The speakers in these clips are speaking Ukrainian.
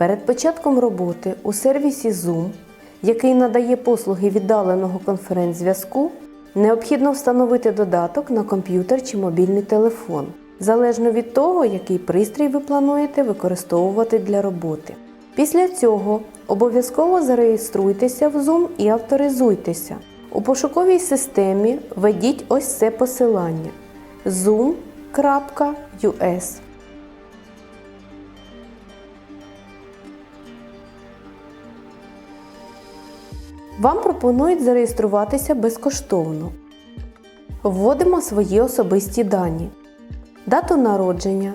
Перед початком роботи у сервісі Zoom, який надає послуги віддаленого конференц-зв'язку, необхідно встановити додаток на комп'ютер чи мобільний телефон, залежно від того, який пристрій ви плануєте використовувати для роботи. Після цього обов'язково зареєструйтеся в Zoom і авторизуйтеся. У пошуковій системі введіть ось це посилання zoom.us. Вам пропонують зареєструватися безкоштовно. Вводимо свої особисті дані, дату народження,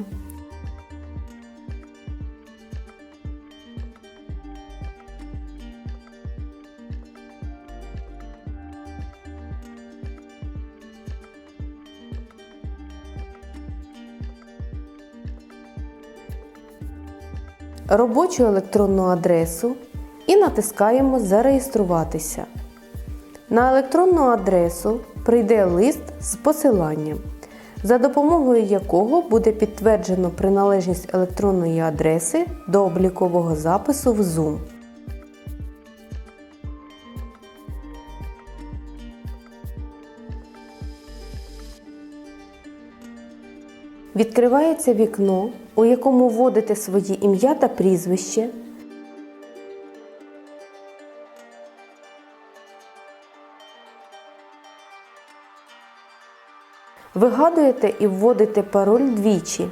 робочу електронну адресу і натискаємо Зареєструватися. На електронну адресу прийде лист з посиланням, за допомогою якого буде підтверджено приналежність електронної адреси до облікового запису в Zoom. Відкривається вікно, у якому вводите свої ім'я та прізвище. Вигадуєте і вводите пароль двічі.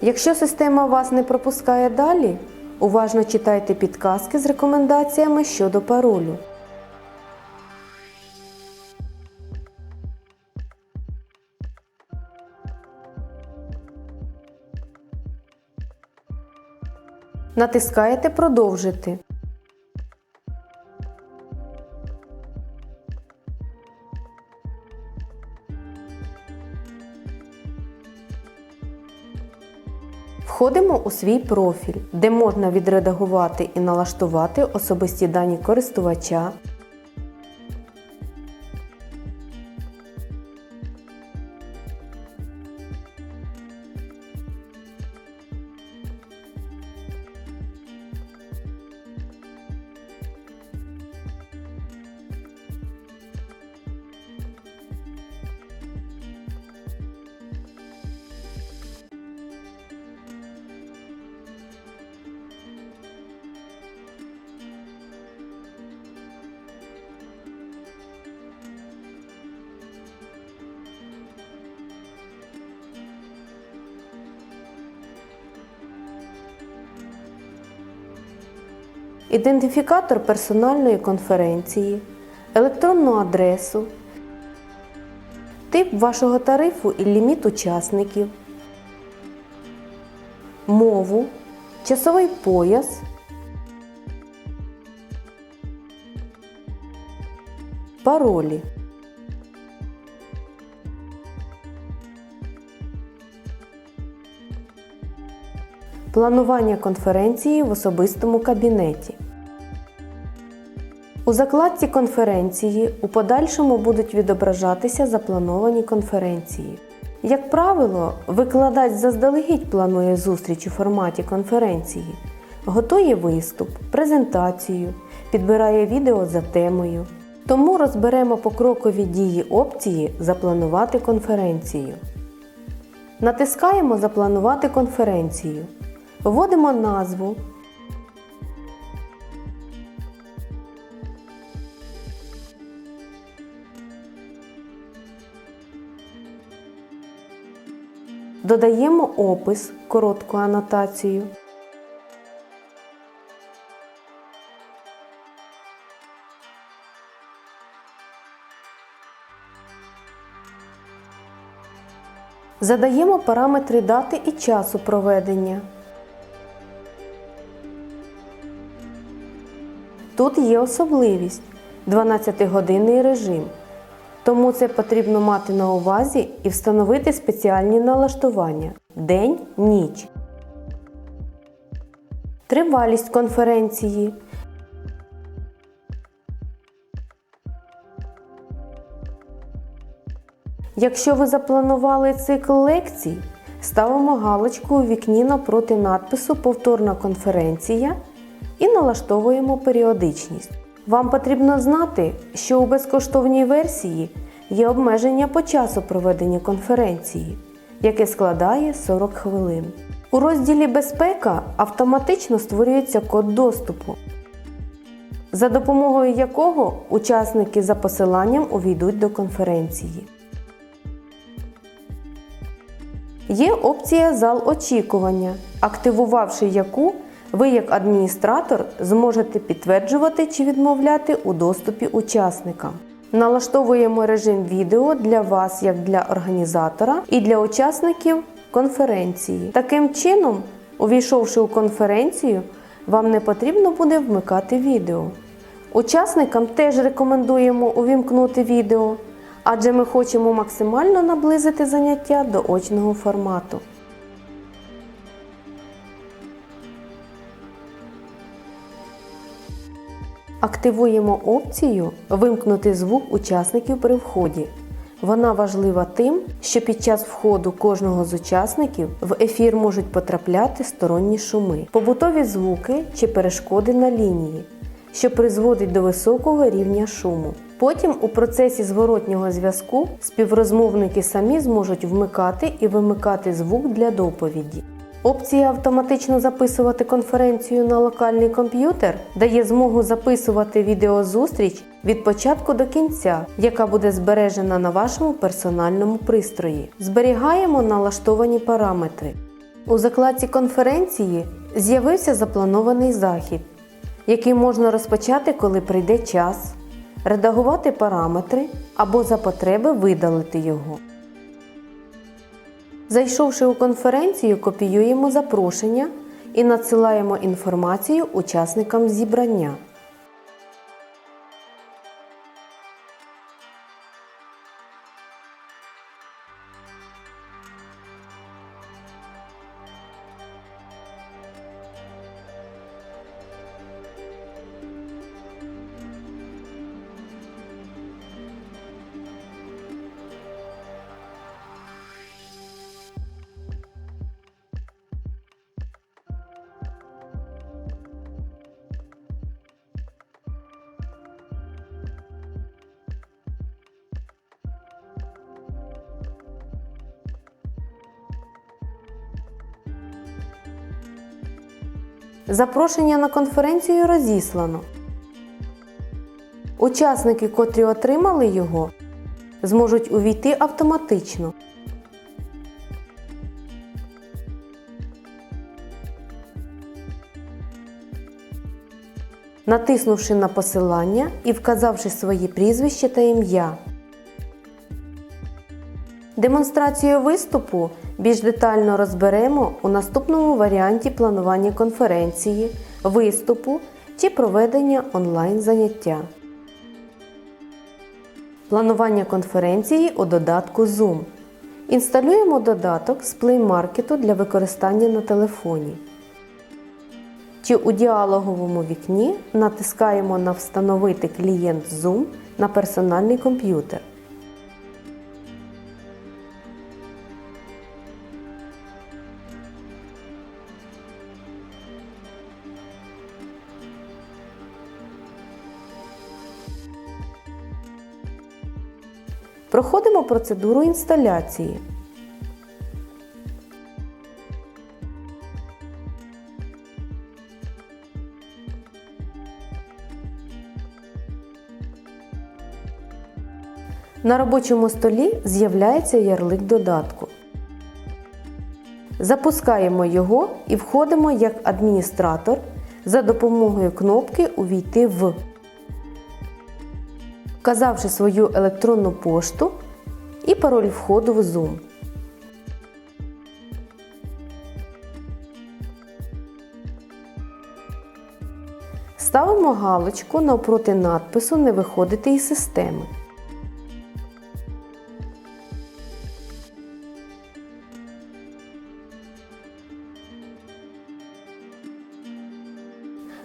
Якщо система вас не пропускає далі, уважно читайте підказки з рекомендаціями щодо паролю. Натискаєте Продовжити. Входимо у свій профіль, де можна відредагувати і налаштувати особисті дані користувача, ідентифікатор персональної конференції, електронну адресу, тип вашого тарифу і ліміт учасників, мову, часовий пояс, паролі. Планування конференції в особистому кабінеті. У закладці конференції у подальшому будуть відображатися заплановані конференції. Як правило, викладач заздалегідь планує зустріч у форматі конференції, готує виступ, презентацію, підбирає відео за темою. Тому розберемо покрокові дії опції Запланувати конференцію. Натискаємо Запланувати конференцію. Вводимо назву. Додаємо опис, коротку анотацію. Задаємо параметри дати і часу проведення. Тут є особливість 12-годинний режим. Тому це потрібно мати на увазі і встановити спеціальні налаштування день, ніч. Тривалість конференції. Якщо ви запланували цикл лекцій, ставимо галочку у вікні напроти надпису Повторна конференція і налаштовуємо періодичність. Вам потрібно знати, що у безкоштовній версії є обмеження по часу проведення конференції, яке складає 40 хвилин. У розділі Безпека автоматично створюється код доступу, за допомогою якого учасники за посиланням увійдуть до конференції. Є опція Зал очікування, активувавши яку ви як адміністратор зможете підтверджувати чи відмовляти у доступі учасникам. Налаштовуємо режим відео для вас як для організатора і для учасників конференції. Таким чином, увійшовши у конференцію, вам не потрібно буде вмикати відео. Учасникам теж рекомендуємо увімкнути відео, адже ми хочемо максимально наблизити заняття до очного формату. Активуємо опцію Вимкнути звук учасників при вході. Вона важлива тим, що під час входу кожного з учасників в ефір можуть потрапляти сторонні шуми, побутові звуки чи перешкоди на лінії, що призводить до високого рівня шуму. Потім у процесі зворотнього зв'язку співрозмовники самі зможуть вмикати і вимикати звук для доповіді. Опція автоматично записувати конференцію на локальний комп'ютер дає змогу записувати відеозустріч від початку до кінця, яка буде збережена на вашому персональному пристрої. Зберігаємо налаштовані параметри. У закладці конференції з'явився запланований захід, який можна розпочати, коли прийде час, редагувати параметри або за потреби видалити його. Зайшовши у конференцію, копіюємо запрошення і надсилаємо інформацію учасникам зібрання. Запрошення на конференцію розіслано. Учасники, котрі отримали його, зможуть увійти автоматично. Натиснувши на посилання і вказавши своє прізвище та ім'я. Демонстрацію виступу більш детально розберемо у наступному варіанті планування конференції, виступу чи проведення онлайн заняття. Планування конференції у додатку Zoom. Інсталюємо додаток з Play Market для використання на телефоні. Чи у діалоговому вікні натискаємо на Встановити клієнт Zoom на персональний комп'ютер. Процедуру інсталяції. На робочому столі з'являється ярлик додатку. Запускаємо його і входимо як адміністратор за допомогою кнопки Увійти в вказавши свою електронну пошту і пароль входу в Zoom. Ставимо галочку навпроти надпису Не виходити із системи.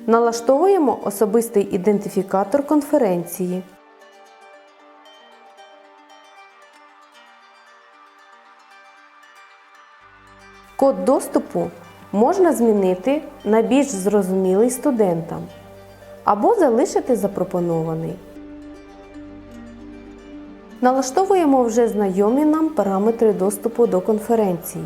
Налаштовуємо особистий ідентифікатор конференції. Код доступу можна змінити на більш зрозумілий студентам або залишити запропонований. Налаштовуємо вже знайомі нам параметри доступу до конференції.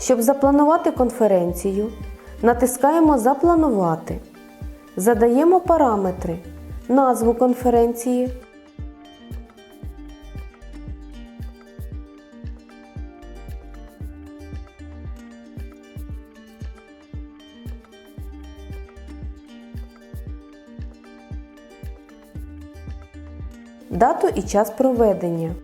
Щоб запланувати конференцію, натискаємо Запланувати. Задаємо параметри, назву конференції, дату і час проведення.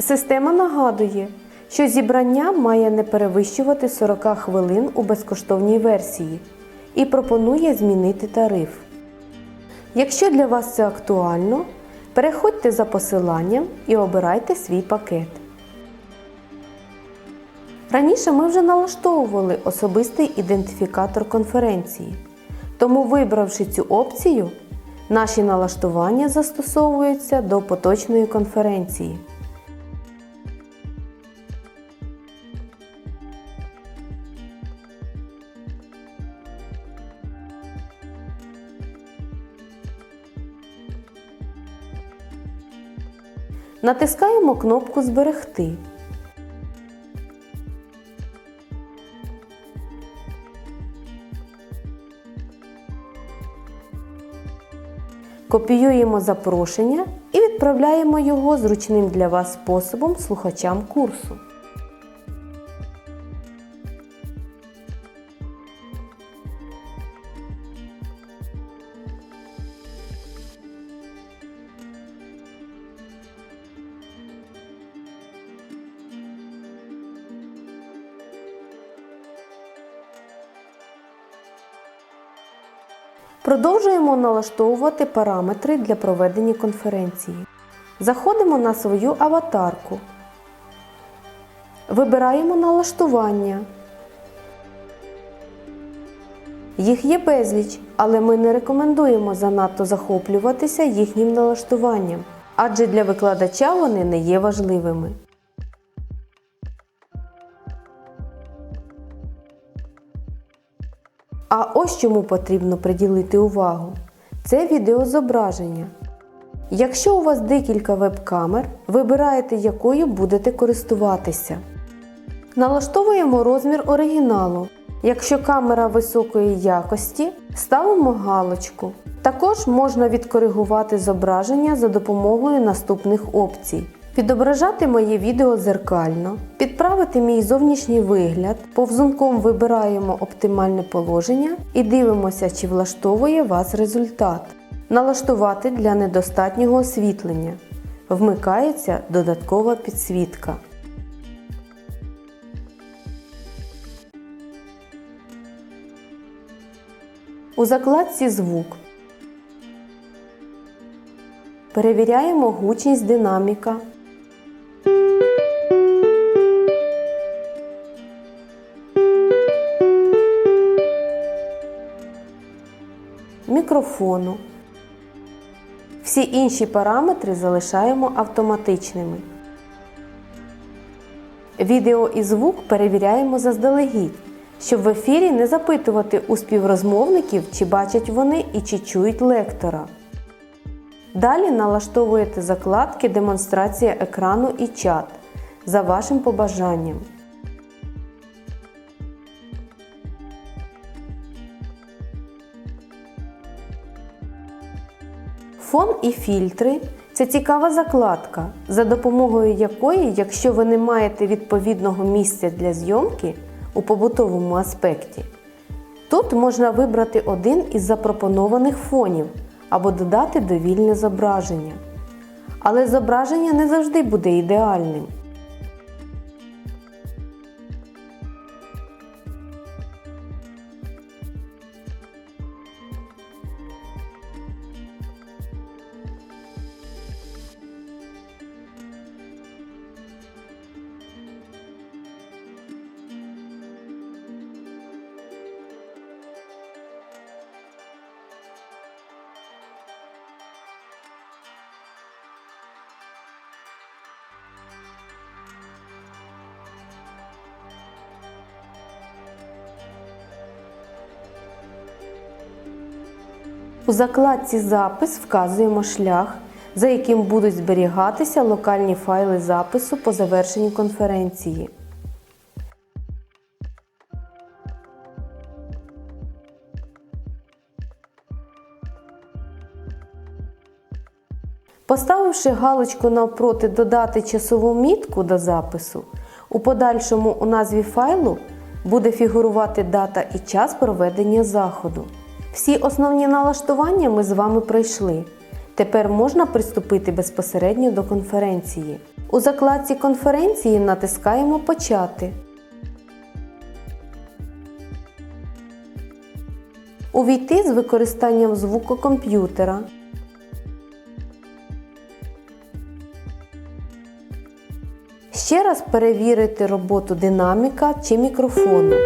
Система нагадує, що зібрання має не перевищувати 40 хвилин у безкоштовній версії і пропонує змінити тариф. Якщо для вас це актуально, переходьте за посиланням і обирайте свій пакет. Раніше ми вже налаштовували особистий ідентифікатор конференції, тому, вибравши цю опцію, наші налаштування застосовуються до поточної конференції. Натискаємо кнопку Зберегти. Копіюємо запрошення і відправляємо його зручним для вас способом слухачам курсу. Продовжуємо налаштовувати параметри для проведення конференції. Заходимо на свою аватарку. Вибираємо налаштування. Їх є безліч, але ми не рекомендуємо занадто захоплюватися їхнім налаштуванням, адже для викладача вони не є важливими. А ось чому потрібно приділити увагу. Це відеозображення. Якщо у вас декілька веб-камер, вибираєте, якою будете користуватися. Налаштовуємо розмір оригіналу. Якщо камера високої якості, ставимо галочку. Також можна відкоригувати зображення за допомогою наступних опцій. Відображати моє відео зеркально, підправити мій зовнішній вигляд, повзунком вибираємо оптимальне положення і дивимося, чи влаштовує вас результат. Налаштувати для недостатнього освітлення. Вмикається додаткова підсвітка. У закладці Звук перевіряємо гучність динаміка. Мікрофону. Всі інші параметри залишаємо автоматичними. Відео і звук перевіряємо заздалегідь, щоб в ефірі не запитувати у співрозмовників, чи бачать вони і чи чують лектора. Далі налаштовуєте закладки Демонстрація екрану і чат за вашим побажанням. Фон і фільтри це цікава закладка, за допомогою якої, якщо ви не маєте відповідного місця для зйомки у побутовому аспекті, тут можна вибрати один із запропонованих фонів або додати довільне зображення. Але зображення не завжди буде ідеальним. У закладці Запис вказуємо шлях, за яким будуть зберігатися локальні файли запису по завершенні конференції. Поставивши галочку навпроти Додати часову мітку до запису, у подальшому у назві файлу буде фігурувати дата і час проведення заходу. Всі основні налаштування ми з вами пройшли. Тепер можна приступити безпосередньо до конференції. У закладці конференції натискаємо Почати. Увійти з використанням звуку комп'ютера. Ще раз перевірити роботу динаміка чи мікрофону.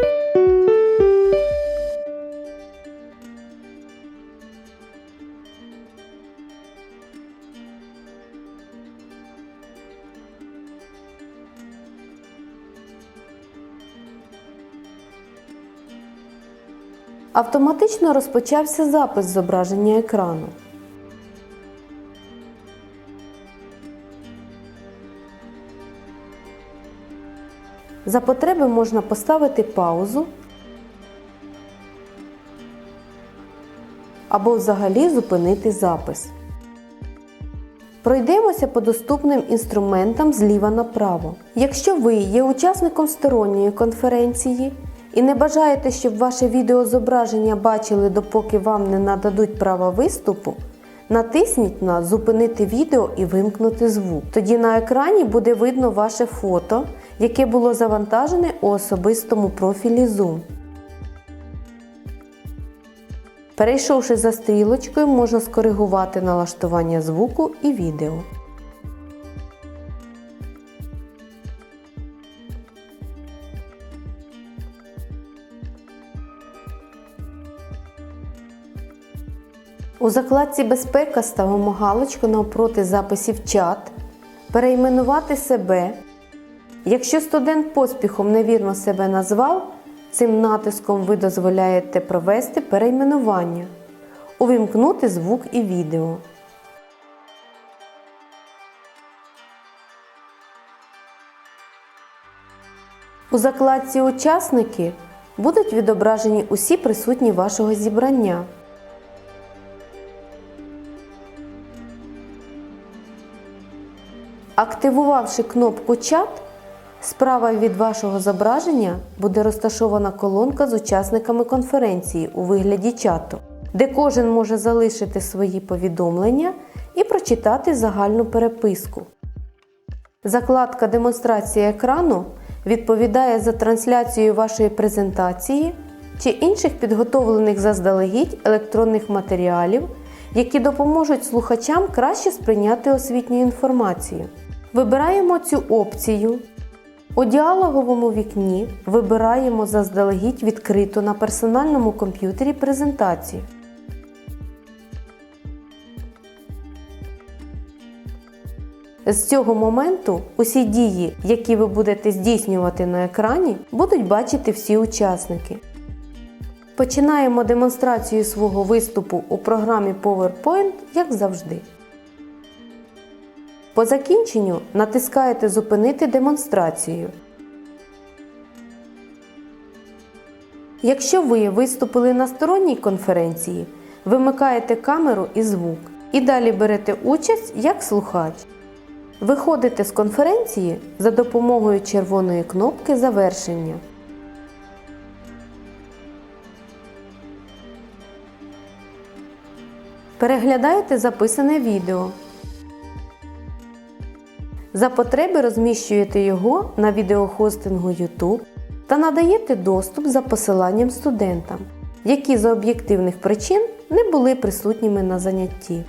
Автоматично розпочався запис зображення екрану. За потреби можна поставити паузу або взагалі зупинити запис. Пройдемося по доступним інструментам зліва направо. Якщо ви є учасником сторонньої конференції і не бажаєте, щоб ваше відеозображення бачили, допоки вам не нададуть права виступу, натисніть на Зупинити відео і вимкнути звук. Тоді на екрані буде видно ваше фото, яке було завантажене у особистому профілі Zoom. Перейшовши за стрілочкою, можна скоригувати налаштування звуку і відео. У закладці Безпека ставимо галочку навпроти записів чат, перейменувати себе. Якщо студент поспіхом невірно себе назвав, цим натиском ви дозволяєте провести перейменування, увімкнути звук і відео. У закладці Учасники будуть відображені усі присутні вашого зібрання. Активувавши кнопку Чат, справа від вашого зображення буде розташована колонка з учасниками конференції у вигляді чату, де кожен може залишити свої повідомлення і прочитати загальну переписку. Закладка Демонстрація екрану відповідає за трансляцію вашої презентації чи інших підготовлених заздалегідь електронних матеріалів, які допоможуть слухачам краще сприйняти освітню інформацію. Вибираємо цю опцію. У діалоговому вікні вибираємо заздалегідь відкриту на персональному комп'ютері презентацію. З цього моменту усі дії, які ви будете здійснювати на екрані, будуть бачити всі учасники. Починаємо демонстрацію свого виступу у програмі PowerPoint, як завжди. По закінченню натискаєте Зупинити демонстрацію. Якщо ви виступили на сторонній конференції, вимикаєте камеру і звук і далі берете участь як слухач. Виходите з конференції за допомогою червоної кнопки Завершення. Переглядаєте записане відео. За потреби розміщуєте його на відеохостингу YouTube та надаєте доступ за посиланням студентам, які за об'єктивних причин не були присутніми на занятті.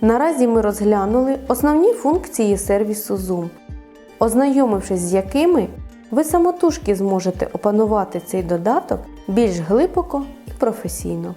Наразі ми розглянули основні функції сервісу Zoom, ознайомившись з якими ви самотужки зможете опанувати цей додаток більш глибоко і професійно.